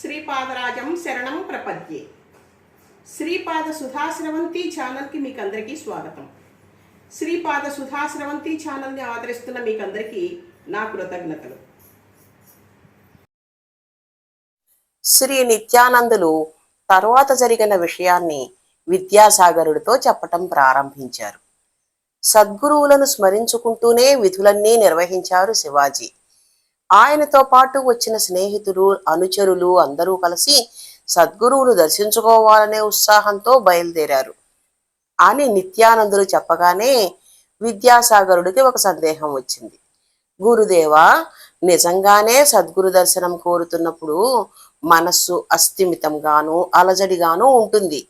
శ్రీపాదరాజం శరణం ప్రపద్యే. శ్రీపాద సుధాశ్రవంతి ఛానల్కి మీకు అందరికీ స్వాగతం. శ్రీపాద సుధాశ్రవంతి ఛానల్ని ఆదరిస్తున్న మీకు అందరికీ నా కృతజ్ఞతలు. శ్రీ నిత్యానందులు తర్వాత జరిగిన విషయాన్ని విద్యాసాగరుడితో చెప్పటం ప్రారంభించారు. సద్గురువులను స్మరించుకుంటూనే విధులన్నీ నిర్వహించారు శివాజీ. ఆయనతో పాటు వచ్చిన స్నేహితులు అనుచరులు అందరూ కలిసి సద్గురువును దర్శించుకోవాలనే ఉత్సాహంతో బయలుదేరారు. అని నిత్యానందులు చెప్పగానే విద్యాసాగరుడికి ఒక సందేహం వచ్చింది. గురుదేవా నిజంగానే సద్గురు దర్శనం కోరుతున్నప్పుడు మనస్సు అస్థిమితంగాను అలజడిగాను ఉంటుంది.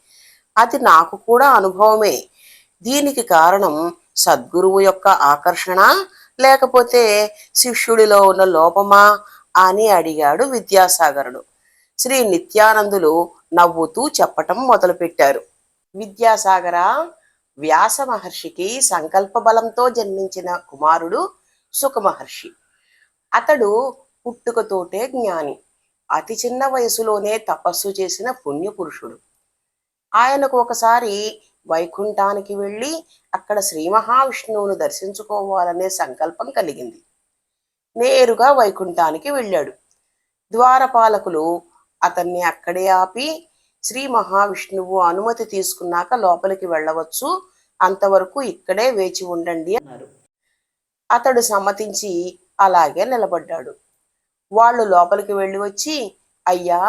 అది నాకు కూడా అనుభవమే. దీనికి కారణం సద్గురువు యొక్క ఆకర్షణ లేకపోతే శిష్యుడిలో ఉన్న లోపమా అని అడిగాడు విద్యాసాగరుడు. శ్రీ నిత్యానందులు నవ్వుతూ చెప్పటం మొదలుపెట్టారు. విద్యాసాగర వ్యాస మహర్షికి సంకల్ప బలంతో జన్మించిన కుమారుడు సుఖమహర్షి. అతడు పుట్టుకతోటే జ్ఞాని. అతి చిన్న వయసులోనే తపస్సు చేసిన పుణ్యపురుషుడు. ఆయనకు ఒకసారి వైకుంఠానికి వెళ్ళి అక్కడ శ్రీ మహావిష్ణువును దర్శించుకోవాలనే సంకల్పం కలిగింది. నేరుగా వైకుంఠానికి వెళ్ళాడు. ద్వారపాలకులు అతన్ని అక్కడే ఆపి శ్రీ మహావిష్ణువు అనుమతి తీసుకున్నాక లోపలికి వెళ్ళవచ్చు అంతవరకు ఇక్కడే వేచి ఉండండి అన్నారు. అతడు సమ్మతించి అలాగే నిలబడ్డాడు. వాళ్ళు లోపలికి వెళ్ళి వచ్చి అయ్యా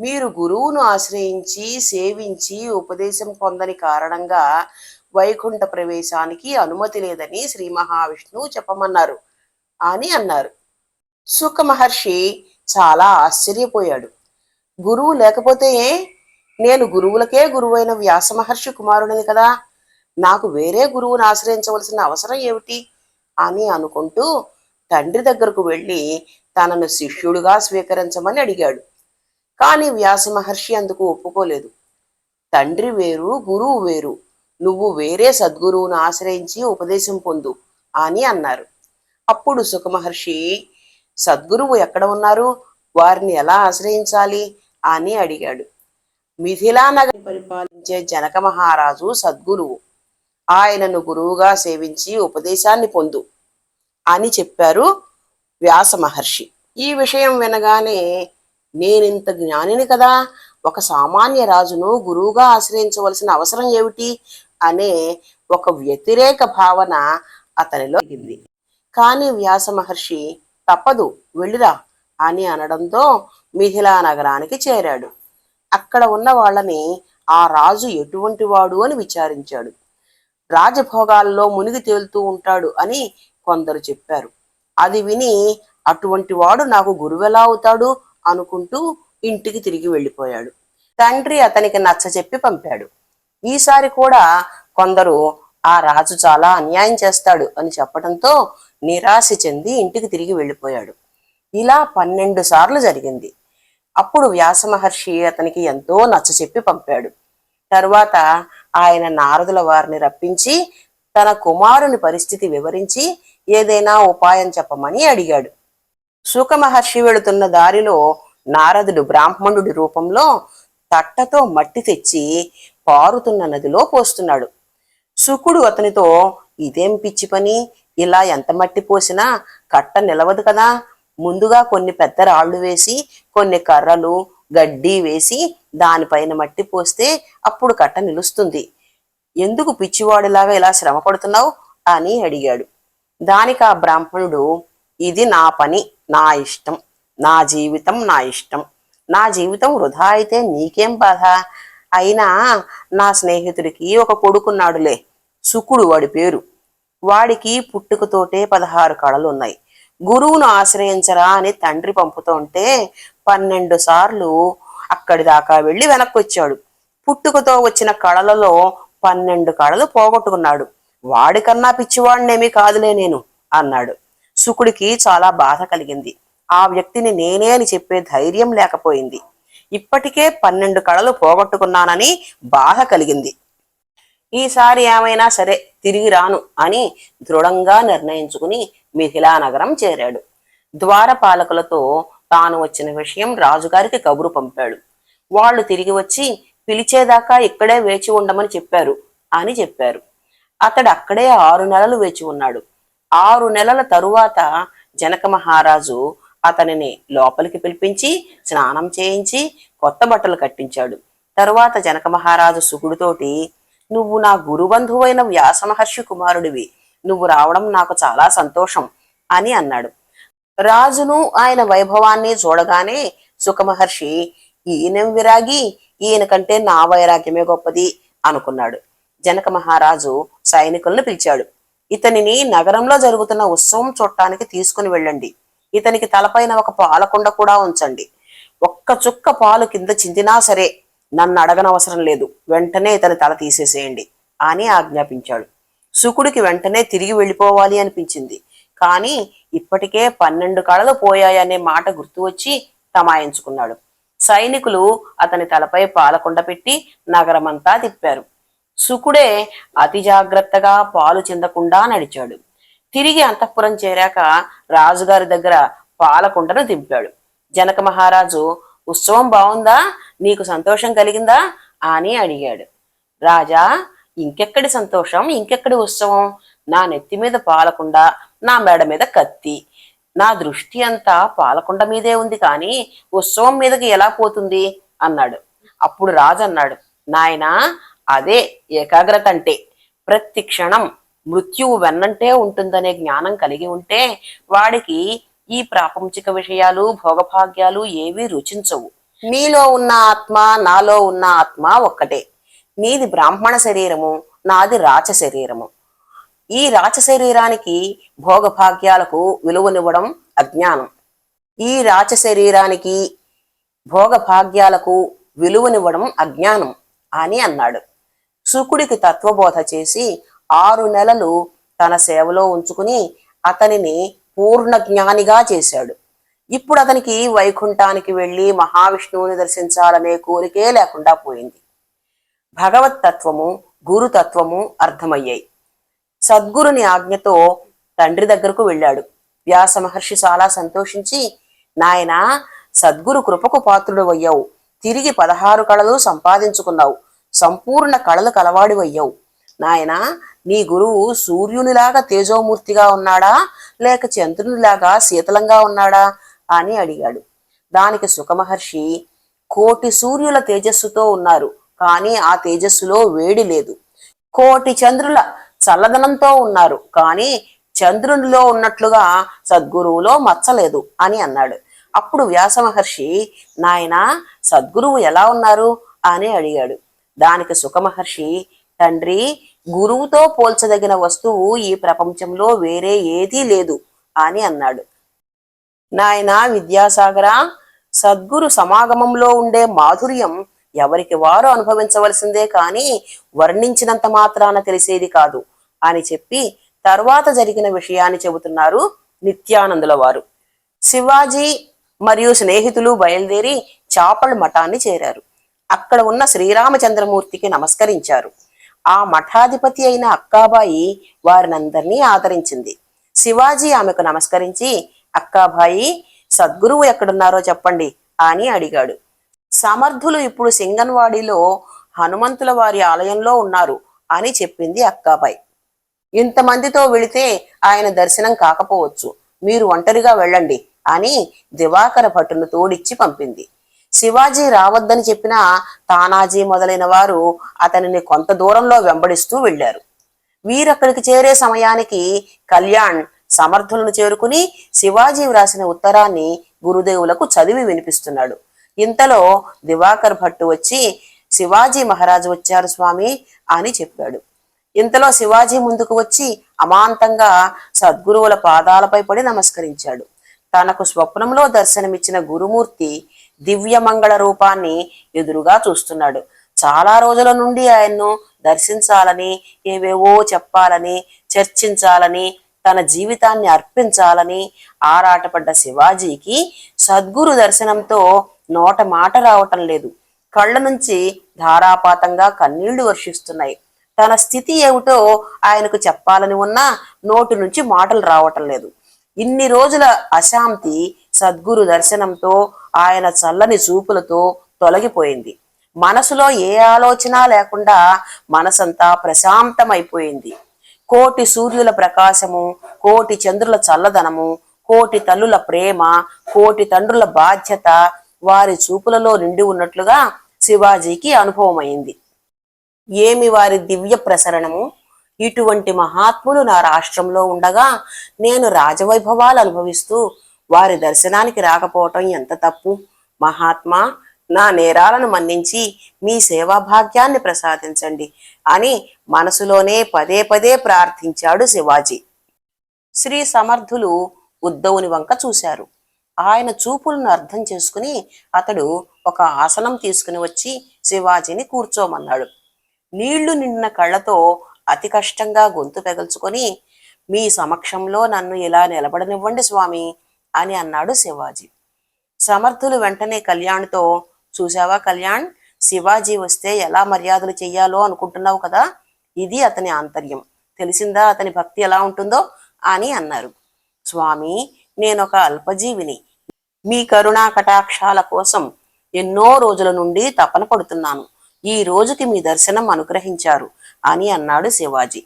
మీరు గురువును ఆశ్రయించి సేవించి ఉపదేశం పొందని కారణంగా వైకుంఠ ప్రవేశానికి అనుమతి లేదని శ్రీ మహావిష్ణువు చెప్పమన్నారు అని అన్నారు. సుఖ మహర్షి చాలా ఆశ్చర్యపోయాడు. గురువు లేకపోతే నేను గురువులకే గురువైన వ్యాస మహర్షి కుమారుడిని కదా? నాకు వేరే గురువును ఆశ్రయించవలసిన అవసరం ఏమిటి? అని అనుకుంటూ తండ్రి దగ్గరకు వెళ్ళి తనను శిష్యుడుగా స్వీకరించమని అడిగాడు. కానీ వ్యాస మహర్షి అందుకు ఒప్పుకోలేదు. తండ్రి వేరు గురువు వేరు. నువ్వు వేరే సద్గురువును ఆశ్రయించి ఉపదేశం పొందు అని అన్నారు. అప్పుడు సుఖమహర్షి సద్గురువు ఎక్కడ ఉన్నారు? వారిని ఎలా ఆశ్రయించాలి అని అడిగాడు. మిథిలానగర్ పరిపాలించే జనక మహారాజు సద్గురువు. ఆయనను గురువుగా సేవించి ఉపదేశాన్ని పొందు అని చెప్పారు వ్యాస మహర్షి. ఈ విషయం వినగానే నేనింత జ్ఞానిని కదా ఒక సామాన్య రాజును గురువుగా ఆశ్రయించవలసిన అవసరం ఏమిటి అనే ఒక వ్యతిరేక భావన అతనిలో కలిగింది. కానీ వ్యాస మహర్షి తప్పదు వెళ్ళిరా అని అనడంతో మిథిలా నగరానికి చేరాడు. అక్కడ ఉన్న వాళ్ళని ఆ రాజు ఎటువంటి వాడు అని విచారించాడు. రాజభోగాల్లో మునిగి తేలుతూ ఉంటాడు అని కొందరు చెప్పారు. అది విని అటువంటి వాడు నాకు గురువెలా అవుతాడు? అనుకుంటూ ఇంటికి తిరిగి వెళ్ళిపోయాడు. తండ్రి అతనికి నచ్చ చెప్పి పంపాడు. ఈసారి కూడా కొందరు ఆ రాజు చాలా అన్యాయం చేస్తాడు అని చెప్పడంతో నిరాశ చెంది ఇంటికి తిరిగి వెళ్ళిపోయాడు. ఇలా పన్నెండు సార్లు జరిగింది. అప్పుడు వ్యాస మహర్షి అతనికి ఎంతో నచ్చ చెప్పి పంపాడు. తరువాత ఆయన నారదుల వారిని రప్పించి తన కుమారుని పరిస్థితి వివరించి ఏదైనా ఉపాయం చెప్పమని అడిగాడు. శుకమహర్షి వెళుతున్న దారిలో నారదుడు బ్రాహ్మణుడి రూపంలో తట్టతో మట్టి తెచ్చి పారుతున్న నదిలో పోస్తున్నాడు. శుకుడు అతనితో ఇదేం పిచ్చి పని? ఇలా ఎంత మట్టి పోసినా కట్ట నిలవదు కదా. ముందుగా కొన్ని పెద్ద రాళ్ళు వేసి కొన్ని కర్రలు గడ్డి వేసి దానిపైన మట్టి పోస్తే అప్పుడు కట్ట నిలుస్తుంది. ఎందుకు పిచ్చివాడిలాగా ఇలా శ్రమ పడుతున్నావు? అని అడిగాడు. దానికి ఆ బ్రాహ్మణుడు ఇది నా పని. నా ఇష్టం నా జీవితం నా ఇష్టం. నా జీవితం వృధా అయితే నీకేం బాధ? అయినా నా స్నేహితుడికి ఒక కొడుకున్నాడులే. సుకుడు వాడి పేరు. వాడికి పుట్టుకతోటే పదహారు కళలు ఉన్నాయి గురువును ఆశ్రయించరా అని తండ్రి పంపుతుంటే పన్నెండు సార్లు అక్కడి దాకా వెళ్ళి వెనక్కి వచ్చాడు పుట్టుకతో వచ్చిన కళలలో పన్నెండు కళలు పోగొట్టుకున్నాడు. వాడికన్నా పిచ్చివాడినేమీ కాదులే నేను అన్నాడు. శుకుడికి చాలా బాధ కలిగింది. ఆ వ్యక్తిని నేనే అని చెప్పే ధైర్యం లేకపోయింది. ఇప్పటికే పన్నెండు కళలు పోగొట్టుకున్నానని బాధ కలిగింది. ఈసారి ఏమైనా సరే తిరిగి రాను అని దృఢంగా నిర్ణయించుకుని మిథిలానగరం చేరాడు. ద్వారపాలకులతో తాను వచ్చిన విషయం రాజుగారికి కబురు పంపాడు. వాళ్ళు తిరిగి వచ్చి పిలిచేదాకా ఇక్కడే వేచి ఉండమని చెప్పారు అని చెప్పారు. అతడు అక్కడే ఆరు నెలలు వేచి ఉన్నాడు. ఆరు నెలల తరువాత జనక మహారాజు అతనిని లోపలికి పిలిపించి స్నానం చేయించి కొత్త బట్టలు కట్టించాడు. తరువాత జనక మహారాజు సుకుడితోటి నువ్వు నా గురుబంధువైన వ్యాస మహర్షి కుమారుడివి. నువ్వు రావడం నాకు చాలా సంతోషం అని అన్నాడు. రాజును ఆయన వైభవాన్ని చూడగానే సుఖమహర్షి ఈయనం విరాగి? ఈయన కంటే నా వైరాగ్యమే గొప్పది అనుకున్నాడు. జనక మహారాజు సైనికులను పిలిచాడు. ఇతనిని నగరంలో జరుగుతున్న ఉత్సవం చూడటానికి తీసుకుని వెళ్ళండి. ఇతనికి తలపైన ఒక పాలకుండ కూడా ఉంచండి. ఒక్క చుక్క పాలు కింద చిందినా సరే నన్ను అడగనవసరం లేదు. వెంటనే ఇతని తల తీసేసేయండి అని ఆజ్ఞాపించాడు. శుకుడికి వెంటనే తిరిగి వెళ్ళిపోవాలి అనిపించింది. కానీ ఇప్పటికే పన్నెండు కళలు పోయాయనే మాట గుర్తు వచ్చి తమాయించుకున్నాడు. సైనికులు అతని తలపై పాలకుండ పెట్టి నగరమంతా తిప్పారు. శుకుడే అతి జాగ్రత్తగా పాలు చెందకుండా నడిచాడు. తిరిగి అంతఃపురం చేరాక రాజుగారి దగ్గర పాలకుండను దింపాడు. జనక మహారాజు ఉత్సవం బాగుందా నీకు సంతోషం కలిగిందా? అని అడిగాడు. రాజా ఇంకెక్కడి సంతోషం? ఇంకెక్కడి ఉత్సవం? నా నెత్తి మీద పాలకుండ నా మెడ మీద కత్తి. నా దృష్టి అంతా పాలకుండ మీదే ఉంది కానీ ఉత్సవం మీదకి ఎలా పోతుంది? అన్నాడు. అప్పుడు రాజు అన్నాడు నాయనా అదే ఏకాగ్రత అంటే ప్రతి క్షణం మృత్యువు వెన్నంటే ఉంటుందనే జ్ఞానం కలిగి ఉంటే వాడికి ఈ ప్రాపంచిక విషయాలు భోగభాగ్యాలు ఏవీ రుచించవు. నీలో ఉన్న ఆత్మ నాలో ఉన్న ఆత్మ ఒక్కటే. నీది బ్రాహ్మణ శరీరము నాది రాచ శరీరము. ఈ రాచ శరీరానికి భోగభాగ్యాలకు విలువనివ్వడం అజ్ఞానం. ఈ రాచ శరీరానికి భోగభాగ్యాలకు విలువనివ్వడం అజ్ఞానం అని అన్నాడు. శుకుడికి తత్వబోధ చేసి ఆరు నెలలు తన సేవలో ఉంచుకుని అతనిని పూర్ణ జ్ఞానిగా చేశాడు. ఇప్పుడు అతనికి వైకుంఠానికి వెళ్ళి మహావిష్ణువుని దర్శించాలనే కోరికే లేకుండా పోయింది. భగవత్ తత్వము గురుతత్వము అర్థమయ్యాయి. సద్గురుని ఆజ్ఞతో తండ్రి దగ్గరకు వెళ్ళాడు. వ్యాస మహర్షి చాలా సంతోషించి నాయనా సద్గురు కృపకు పాత్రుడు అయ్యావు తిరిగి పదహారు కళలు సంపాదించుకున్నావు. సంపూర్ణ కళలు కలవాడివయ్యావు నాయనా నీ గురువు సూర్యునిలాగా తేజోమూర్తిగా ఉన్నాడా? లేక చంద్రునిలాగా శీతలంగా ఉన్నాడా? అని అడిగాడు. దానికి సుఖమహర్షి కోటి సూర్యుల తేజస్సుతో ఉన్నారు కానీ ఆ తేజస్సులో వేడి లేదు. కోటి చంద్రుల చల్లదనంతో ఉన్నారు కానీ చంద్రునిలో ఉన్నట్లుగా సద్గురువులో మచ్చలేదు అని అన్నాడు. అప్పుడు వ్యాస మహర్షి నాయన సద్గురువు ఎలా ఉన్నారు? అని అడిగాడు. దానికి సుఖమహర్షి తండ్రి గురువుతో పోల్చదగిన వస్తువు ఈ ప్రపంచంలో వేరే ఏదీ లేదు అని అన్నాడు. నాయన విద్యాసాగర సద్గురు సమాగమంలో ఉండే మాధుర్యం ఎవరికి వారు అనుభవించవలసిందే కానీ వర్ణించినంత మాత్రాన తెలిసేది కాదు అని చెప్పి తర్వాత జరిగిన విషయాన్ని చెబుతున్నారు నిత్యానందుల వారు. శివాజీ మరియు స్నేహితులు బయలుదేరి చాపల్ మఠాన్ని చేరారు. అక్కడ ఉన్న శ్రీరామచంద్రమూర్తికి నమస్కరించారు. ఆ మఠాధిపతి అయిన అక్కాబాయి వారినందరినీ ఆదరించింది. శివాజీ ఆమెకు నమస్కరించి అక్కాబాయి సద్గురువు ఎక్కడున్నారో చెప్పండి అని అడిగాడు. సమర్థులు ఇప్పుడు సింగన్వాడిలో హనుమంతుల వారి ఆలయంలో ఉన్నారు అని చెప్పింది అక్కాబాయి. ఇంతమందితో వెళితే ఆయన దర్శనం కాకపోవచ్చు. మీరు ఒంటరిగా వెళ్ళండి అని దివాకర భటును తోడిచ్చి పంపింది. శివాజీ రావద్దని చెప్పినా తానాజీ మొదలైన వారు అతనిని కొంత దూరంలో వెంబడిస్తూ వెళ్ళారు వీరక్కడికి చేరే సమయానికి కళ్యాణ్ సమర్థులను చేరుకుని శివాజీ వ్రాసిన ఉత్తరాన్ని గురుదేవులకు చదివి వినిపిస్తున్నాడు. ఇంతలో దివాకర్ భట్టు వచ్చి శివాజీ మహారాజు వచ్చారు స్వామి అని చెప్పాడు. ఇంతలో శివాజీ ముందుకు వచ్చి అమాంతంగా సద్గురువుల పాదాలపై పడి నమస్కరించాడు. తనకు స్వప్నంలో దర్శనమిచ్చిన గురుమూర్తి దివ్యమంగళ రూపాన్ని ఎదురుగా చూస్తున్నాడు. చాలా రోజుల నుండి ఆయన్ను దర్శించాలని ఏవేవో చెప్పాలని చర్చించాలని తన జీవితాన్ని అర్పించాలని ఆరాటపడ్డ శివాజీకి సద్గురు దర్శనంతో నోట మాట రావటం లేదు. కళ్ళ నుంచి ధారాపాతంగా కన్నీళ్ళు వర్షిస్తున్నాయి. తన స్థితి ఏమిటో ఆయనకు చెప్పాలని ఉన్నా నోటి నుంచి మాటలు రావటం లేదు. ఇన్ని రోజుల అశాంతి సద్గురు దర్శనంతో ఆయన చల్లని చూపులతో తొలగిపోయింది. మనసులో ఏ ఆలోచన లేకుండా మనసంతా ప్రశాంతమైపోయింది. కోటి సూర్యుల ప్రకాశము కోటి చంద్రుల చల్లదనము కోటి తల్లుల ప్రేమ కోటి తండ్రుల బాధ్యత వారి చూపులలో నిండి ఉన్నట్లుగా శివాజీకి అనుభవమైంది. ఏమి వారి దివ్య ప్రసరణము? ఇటువంటి మహాత్ములు నా రాష్ట్రంలో ఉండగా నేను రాజవైభవాలు అనుభవిస్తూ వారి దర్శనానికి రాకపోవటం ఎంత తప్పు? మహాత్మా నా నేరాలను మన్నించి మీ సేవాభాగ్యాన్ని ప్రసాదించండి అని మనసులోనే పదే పదే ప్రార్థించాడు శివాజీ. శ్రీ సమర్థులు ఉద్ధవుని వంక చూశారు. ఆయన చూపులను అర్థం చేసుకుని అతడు ఒక ఆసనం తీసుకుని వచ్చి శివాజీని కూర్చోమన్నాడు. నీళ్ళు నిండిన కళ్ళతో అతి కష్టంగా గొంతు పెగల్చుకొని మీ సమక్షంలో నన్ను ఇలా నిలబడనివ్వండి స్వామి అని అన్నాడు శివాజీ. సమర్థులు వెంటనే కళ్యాణ్తో చూసావా కళ్యాణ్? శివాజీ వస్తే ఎలా మర్యాదలు చెయ్యాలో అనుకుంటున్నావు కదా? ఇది అతని ఆంతర్యం. తెలిసిందా అతని భక్తి ఎలా ఉంటుందో? అని అన్నారు. స్వామి నేనొక అల్పజీవిని. మీ కరుణా కటాక్షాల కోసం ఎన్నో రోజుల నుండి తపన పడుతున్నాను. ఈ రోజుకి మీ దర్శనం అనుగ్రహించారు అని అన్నాడు శివాజీ.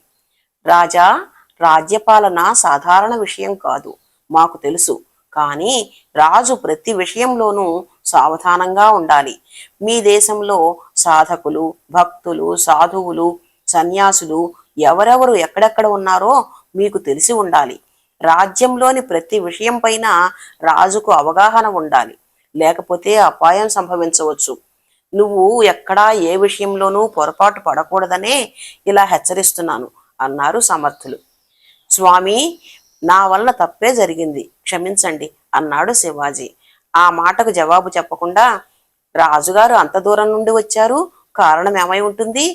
రాజా రాజ్యపాలన సాధారణ విషయం కాదు. మాకు తెలుసు. కానీ రాజు ప్రతి విషయంలోనూ సావధానంగా ఉండాలి. మీ దేశంలో సాధకులు భక్తులు సాధువులు సన్యాసులు ఎవరెవరు ఎక్కడెక్కడ ఉన్నారో మీకు తెలిసి ఉండాలి. రాజ్యంలోని ప్రతి విషయం పైన రాజుకు అవగాహన ఉండాలి. లేకపోతే అపాయం సంభవించవచ్చు. నువ్వు ఎక్కడా ఏ విషయంలోనూ పొరపాటు పడకూడదనే ఇలా హెచ్చరిస్తున్నాను అన్నారు సమర్థులు. స్వామి నా వల్ల తప్పే జరిగింది. క్షమించండి అన్నాడు శివాజీ. ఆ మాటకు జవాబు చెప్పకుండా రాజుగారు అంత దూరం నుండి వచ్చారు. కారణం ఏమై ఉంటుంది?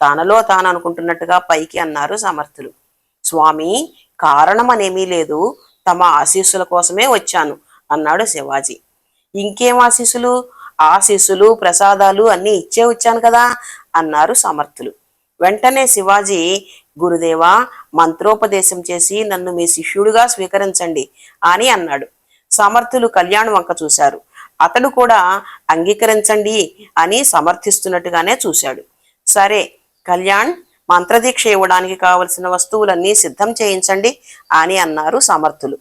తనలో తాను అనుకుంటున్నట్టుగా పైకి అన్నారు సమర్థులు. స్వామి కారణం అనేమీ లేదు. తమ ఆశీస్సుల కోసమే వచ్చాను అన్నాడు శివాజీ. ఇంకేం ఆశీస్సులు? ఆశీస్సులు ప్రసాదాలు అన్నీ ఇచ్చే వచ్చాను కదా అన్నారు సమర్థులు. వెంటనే శివాజీ గురుదేవా మంత్రోపదేశం చేసి నన్ను మీ శిష్యుడిగా స్వీకరించండి అని అన్నాడు. సమర్థులు కళ్యాణ్ వంక చూశారు. అతడు కూడా అంగీకరించండి అని సమర్థిస్తున్నట్టుగానే చూశాడు. సరే కళ్యాణ్ మంత్రదీక్ష ఇవ్వడానికి కావలసిన వస్తువులన్నీ సిద్ధం చేయించండి అని అన్నారు సమర్థులు.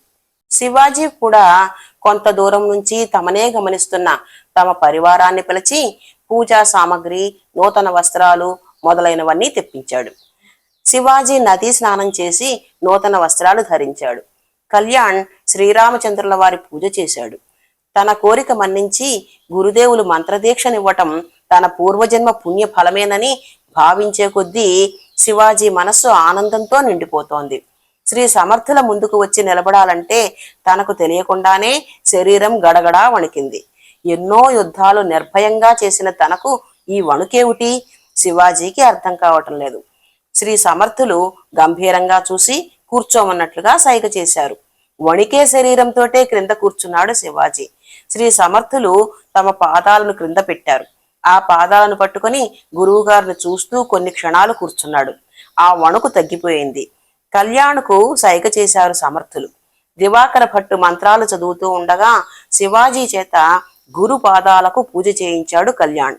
శివాజీ కూడా కొంత దూరం నుంచి తమనే గమనిస్తున్న తమ పరివారాన్ని పిలిచి పూజా సామగ్రి నూతన వస్త్రాలు మొదలైనవన్నీ తెప్పించాడు. శివాజీ నదీ స్నానం చేసి నూతన వస్త్రాలు ధరించాడు. కళ్యాణ్ శ్రీరామచంద్రుల వారి పూజ చేశాడు. తన కోరిక మన్నించి గురుదేవులు మంత్రదీక్షనివ్వటం తన పూర్వజన్మ పుణ్య ఫలమేనని భావించే కొద్దీ శివాజీ మనస్సు ఆనందంతో నిండిపోతోంది. శ్రీ సమర్థుల ముందుకు వచ్చి నిలబడాలంటే తనకు తెలియకుండానే శరీరం గడగడా వణికింది. ఎన్నో యుద్ధాలు నిర్భయంగా చేసిన తనకు ఈ వణుకేమిటి? శివాజీకి అర్థం కావటం లేదు. శ్రీ సమర్థులు గంభీరంగా చూసి కూర్చోమన్నట్లుగా సైగ చేశారు. వణికే శరీరంతోటే క్రింద కూర్చున్నాడు శివాజీ. శ్రీ సమర్థులు తమ పాదాలను క్రింద పెట్టారు. ఆ పాదాలను పట్టుకొని గురువుగారిని చూస్తూ కొన్ని క్షణాలు కూర్చున్నాడు. ఆ వణుకు తగ్గిపోయింది. కళ్యాణ్కు సైగ చేశారు సమర్థులు. దివాకర భట్టు మంత్రాలు చదువుతూ ఉండగా శివాజీ చేత గురు పాదాలకు పూజ చేయించాడు కళ్యాణ్.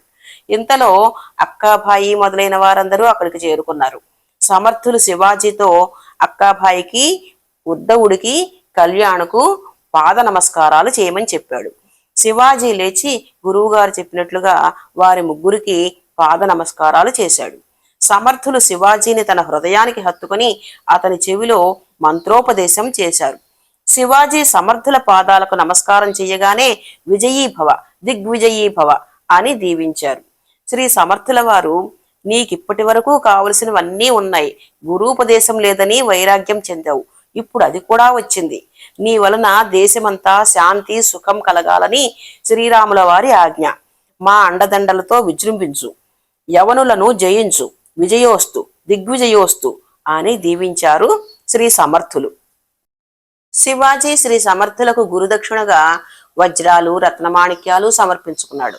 ఇంతలో అక్కాభాయి మొదలైన వారందరూ అక్కడికి చేరుకున్నారు. సమర్థులు శివాజీతో అక్కాభాయికి ఉద్ధవుడికి కళ్యాణ్కు పాద నమస్కారాలు చేయమని చెప్పాడు. శివాజీ లేచి గురువుగారు చెప్పినట్లుగా వారి ముగ్గురికి పాద నమస్కారాలు చేశాడు. సమర్థులు శివాజీని తన హృదయానికి హత్తుకుని అతని చెవిలో మంత్రోపదేశం చేశారు. శివాజీ సమర్థుల పాదాలకు నమస్కారం చేయగానే విజయీభవ దిగ్విజయీభవ అని దీవించారు. శ్రీ సమర్థుల వారు నీకిప్పటి వరకు కావలసినవన్నీ ఉన్నాయి. గురూపదేశం లేదని వైరాగ్యం చెందావు. ఇప్పుడు అది కూడా వచ్చింది. నీ వలన దేశమంతా శాంతి సుఖం కలగాలని శ్రీరాముల వారి ఆజ్ఞ. మా అండదండలతో విజృంభించు. యవనులను జయించు. విజయోస్తు. దిగ్విజయోస్తు అని దీవించారు శ్రీ సమర్థులు. శివాజీ శ్రీ సమర్థులకు గురుదక్షిణగా వజ్రాలు రత్నమాణిక్యాలు సమర్పించుకున్నాడు.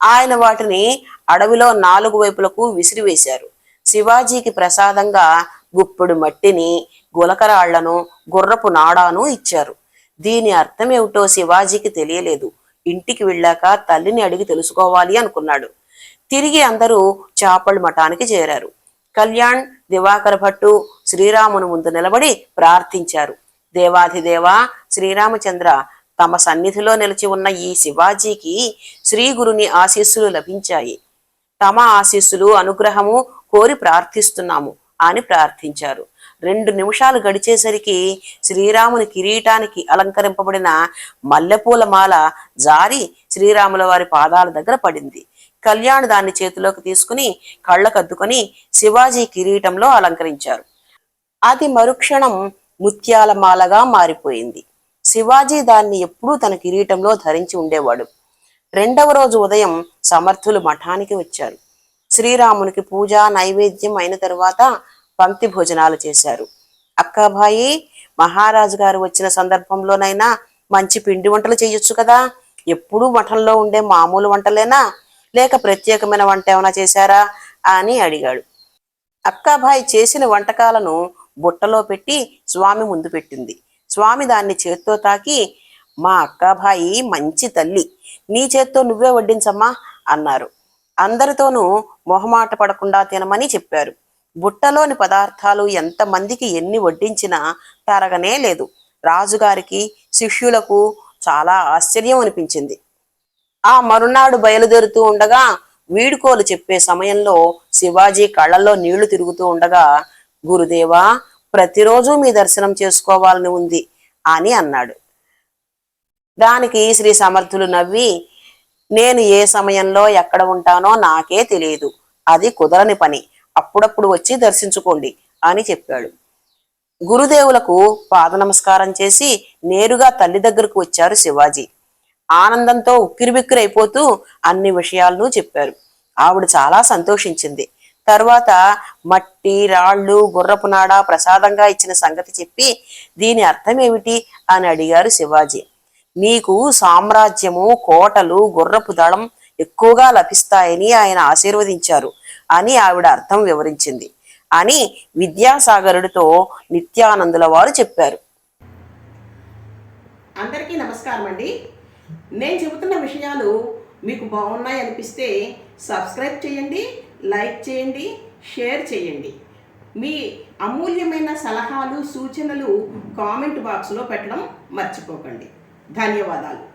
ఆయన వాటిని అడవిలో నాలుగు వైపులకు విసిరివేశారు. శివాజీకి ప్రసాదంగా గుప్పుడు మట్టిని గులకరాళ్ళను గుర్రపు నాడాను ఇచ్చారు. దీని అర్థం ఏమిటో శివాజీకి తెలియలేదు. ఇంటికి వెళ్ళాక తల్లిని అడిగి తెలుసుకోవాలి అనుకున్నాడు. తిరిగి అందరూ చాపళ్ళ మఠానికి చేరారు. కళ్యాణ్ దివాకర భట్టు శ్రీరామును ముందు నిలబడి ప్రార్థించారు. దేవాధిదేవా శ్రీరామచంద్ర తమ సన్నిధిలో నిలిచి ఉన్న ఈ శివాజీకి శ్రీగురుని ఆశీస్సులు లభించాయి. తమ ఆశీస్సులు అనుగ్రహము కోరి ప్రార్థిస్తున్నాము అని ప్రార్థించారు. రెండు నిమిషాలు గడిచేసరికి శ్రీరాముని కిరీటానికి అలంకరింపబడిన మల్లెపూల మాల జారి శ్రీరాముల వారి పాదాల దగ్గర పడింది. కళ్యాణ్ దాన్ని చేతిలోకి తీసుకుని కళ్ళకద్దుకొని శివాజీ కిరీటంలో అలంకరించారు. అది మరుక్షణం ముత్యాల మాలగా మారిపోయింది. శివాజీ దాన్ని ఎప్పుడూ తన కిరీటంలో ధరించి ఉండేవాడు. రెండవ రోజు ఉదయం సమర్థులు మఠానికి వచ్చారు. శ్రీరామునికి పూజ నైవేద్యం అయిన తరువాత పంక్తి భోజనాలు చేశారు. అక్కాబాయి మహారాజు గారు వచ్చిన సందర్భంలోనైనా మంచి పిండి వంటలు చేయొచ్చు కదా? ఎప్పుడూ మఠంలో ఉండే మామూలు వంటలేనా? లేక ప్రత్యేకమైన వంట ఏమైనా చేశారా? అని అడిగాడు. అక్కాబాయి చేసిన వంటకాలను బుట్టలో పెట్టి స్వామి ముందు పెట్టింది. స్వామి దాన్ని చేత్తో తాకి మా అక్కాబాయి మంచి తల్లి. నీ చేత్తో నువ్వే వడ్డించమ్మా. అన్నారు. అందరితోనూ మొహమాట పడకుండా తినమని చెప్పారు. బుట్టలోని పదార్థాలు ఎంతమందికి ఎన్ని వడ్డించినా తరగనే లేదు. రాజుగారికి శిష్యులకు చాలా ఆశ్చర్యం అనిపించింది. ఆ మరునాడు బయలుదేరుతూ ఉండగా వీడుకోలు చెప్పే సమయంలో శివాజీ కళ్ళల్లో నీళ్ళు తిరుగుతూ ఉండగా గురుదేవా ప్రతిరోజు మీ దర్శనం చేసుకోవాలని ఉంది అని అన్నాడు. దానికి శ్రీ సమర్థులు నవ్వి నేను ఏ సమయంలో ఎక్కడ ఉంటానో నాకే తెలియదు. అది కుదరని పని. అప్పుడప్పుడు వచ్చి దర్శించుకోండి అని చెప్పాడు. గురుదేవులకు పాద నమస్కారం చేసి నేరుగా తల్లి దగ్గరకు వచ్చారు శివాజీ. ఆనందంతో ఉక్కిరిబిక్కిరైపోతూ అన్ని విషయాలను చెప్పారు. ఆవిడ చాలా సంతోషించింది. తర్వాత మట్టి రాళ్ళు గుర్రపు నాడ ప్రసాదంగా ఇచ్చిన సంగతి చెప్పి దీని అర్థం ఏమిటి? అని అడిగారు శివాజీ. నీకు సామ్రాజ్యము కోటలు గుర్రపు దళం ఎక్కువగా లభిస్తాయని ఆయన ఆశీర్వదించారు అని ఆవిడ అర్థం వివరించింది. అని విద్యాసాగరుడితో నిత్యానందుల వారు చెప్పారు. అందరికీ నమస్కారం అండి. నేను చెబుతున్న విషయాలు మీకు బాగున్నాయి అనిపిస్తే సబ్స్క్రైబ్ చేయండి లైక్ చేయండి షేర్ చేయండి. మీ అమూల్యమైన సలహాలు సూచనలు కామెంట్ బాక్స్లో పెట్టడం మర్చిపోకండి. ధన్యవాదాలు.